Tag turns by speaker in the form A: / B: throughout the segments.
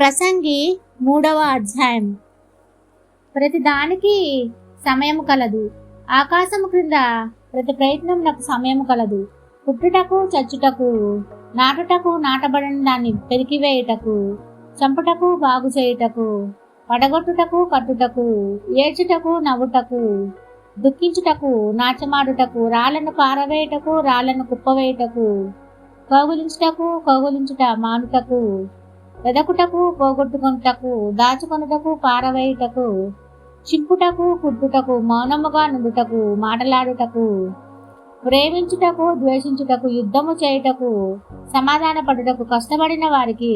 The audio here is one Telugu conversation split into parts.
A: ప్రసంగి మూడవ అధ్యాయం. ప్రతి దానికి సమయం కలదు. ఆకాశము క్రింద ప్రతి ప్రయత్నం నాకు సమయం కలదు. పుట్టుటకు చచ్చుటకు నాటుటకు నాటబడిన దాన్ని పెరికివేయుటకు చంపుటకు బాగు చేయుటకు పడగొట్టుటకు కట్టుటకు ఏడ్చుటకు నవ్వుటకు దుఃఖించుటకు నాచమాడుటకు రాళ్ళను పారవేయుటకు రాళ్ళను కుప్పవేయుటకు కౌగులించుటకు కౌగులించుట మానుటకు వెదకుటకు పోగొట్టుకొనుటకు దాచుకొనుటకు పారవేయుటకు చింపుటకు కుట్టుటకు మౌనముగా నుండుటకు మాటలాడుటకు ప్రేమించుటకు ద్వేషించుటకు యుద్ధము చేయుటకు సమాధాన పడుటకు కష్టపడిన వారికి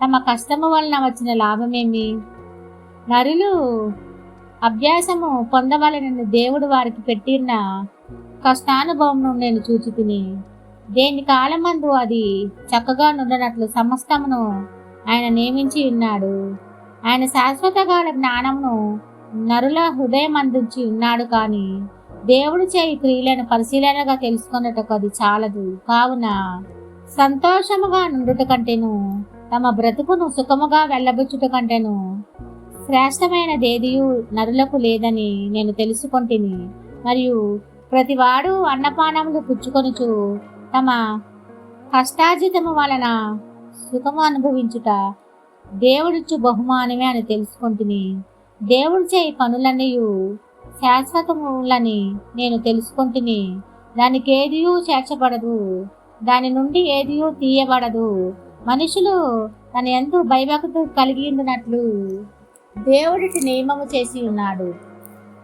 A: తమ కష్టము వలన వచ్చిన లాభమేమి? నరులు అభ్యాసము పొందవలనని దేవుడు వారికి పెట్టిన కష్టానుభవమును నేను చూచి తిని దేని కాలమందు అది చక్కగా నుండనట్లు సమస్తమును ఆయన నియమించి ఉన్నాడు. ఆయన శాశ్వతకాల జ్ఞానమును నరుల హృదయం అందించి ఉన్నాడు కానీ దేవుడు చేయి క్రియలను పరిశీలనగా తెలుసుకున్నటకు అది చాలదు. కావున సంతోషముగా నుండుట కంటేను తమ బ్రతుకును సుఖముగా వెళ్ళబుచ్చుట కంటేను శ్రేష్టమైన దేదియు నరులకు లేదని నేను తెలుసుకొంటిని. మరియు ప్రతివాడు అన్నపానములు పుచ్చుకొనుచు తమ కష్టార్జితము వలన సుఖము అనుభవించుట దేవుడిచ్చు బహుమానమే అని తెలుసుకుంటుని. దేవుడు చేయి పనులన్నీ శాశ్వతములని నేను తెలుసుకుంటుని. దానికి ఏదియూ చేర్చబడదు దాని నుండి ఏదియూ తీయబడదు. మనుషులు తన ఎంతో భయభక్తు కలిగి ఉండినట్లు దేవుడికి నియమము చేసి ఉన్నాడు.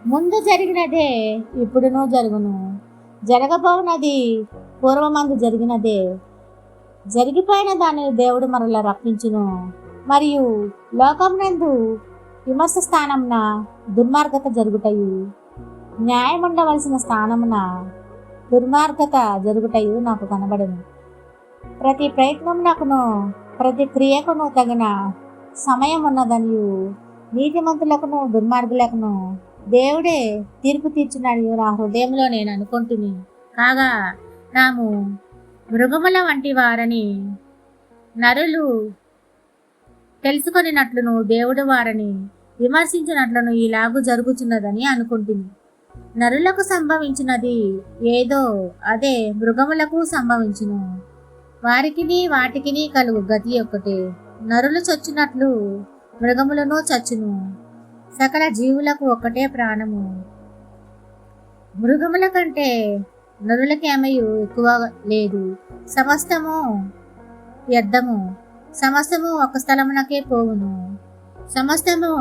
A: ముందు జరిగినదే ఇప్పుడునూ జరుగును. జరగబోనది పూర్వమందు జరిగినదే. జరిగిపోయిన దానిని దేవుడు మరలా రప్పించును. మరియు లోకమునందు విమర్శ స్థానమున దుర్మార్గత జరుగుటయు. న్యాయం ఉండవలసిన స్థానమున దుర్మార్గత జరుగుటయు నాకు కనబడను. ప్రతి ప్రయత్నం నాకును ప్రతి క్రియకును తగిన సమయం ఉన్నదనియు నీతిమంతులకును దుర్మార్గులకును దేవుడే తీర్పు తీర్చున్నాడు నా హృదయంలో నేను అనుకుంటుని. కాగా నాము మృగముల వంటి వారని నరులు తెలుసుకొనినట్లును దేవుడు వారని విమర్శించినట్లును ఇలాగు జరుగుతున్నదని అనుకుంటుంది నరులకు సంభవించినది ఏదో అదే మృగములకు సంభవించును. వారికిని వాటికిని కలుగు గతి ఒక్కటే. నరులు చచ్చినట్లు మృగములను చచ్చును. సకల జీవులకు ఒక్కటే ప్రాణము. మృగముల కంటే నరులకేమయు ఎక్కువ లేదు. సమస్తము వ్యర్థము. సమస్తము ఒక స్థలమునకే పోవును. సమస్తము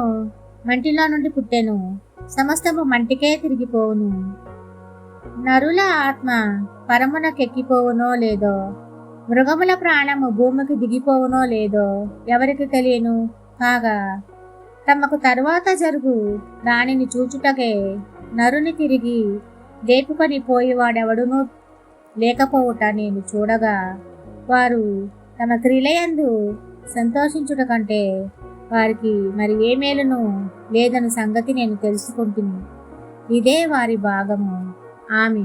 A: మంటిలో నుండి పుట్టెను. సమస్తము మంటికే తిరిగిపోవును నరుల ఆత్మ పరమునకెక్కిపోవునో లేదో? మృగముల ప్రాణము భూమికి దిగిపోవునో లేదో ఎవరికి తెలియను? కాగా తమకు తరువాత జరుగు దానిని చూచుటకే నరుని తిరిగి లేపుకొని పోయేవాడెవడునూ లేకపోవుట నేను చూడగా వారు తమ క్రియలయందు సంతోషించుట కంటే వారికి మరి ఏ మేలును లేదన్న సంగతి నేను తెలుసుకుంటున్నాను ఇదే వారి భాగము. ఆమె